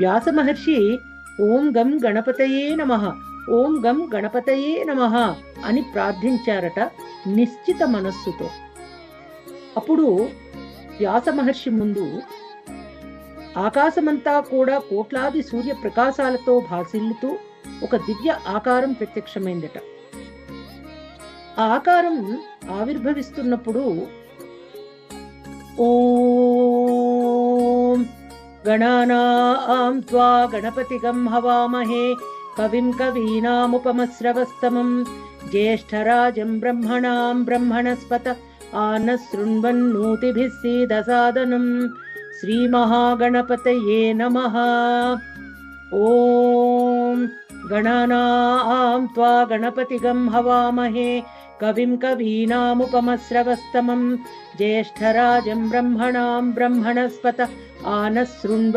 వ్యాస మహర్షి ఓం గం గణపతయే నమ ఓం గం గణపతయే నమ అని ప్రార్థించారట నిశ్చిత మనస్సుతో. అప్పుడు వ్యాస మహర్షి ముందు ఆకాశమంతా కూడా కోట్లాది సూర్య ప్రకాశాలతో భాసిల్లుతూ ఒక దివ్య ఆకారం ప్రత్యక్షమైందట. ఆ ఆకారం ఆవిర్భవిస్తున్నప్పుడు गणाना त्वा गणपतिगं हवामहे। कविं कवीनामुपमश्रवस्तमं ज्येष्ठराजं ब्रह्मणां ब्रह्मणस्पत आनसृण्वन् सीदसादनम्। श्रीमहागणपतये नमः। ॐ गणानां त्वा गणपतिगं हवामहे। कविं कवीनामुपमस्रवस्तमं ज्येष्ठराजं ब्रह्मणां ब्रह्मणस्पत आनशृण्व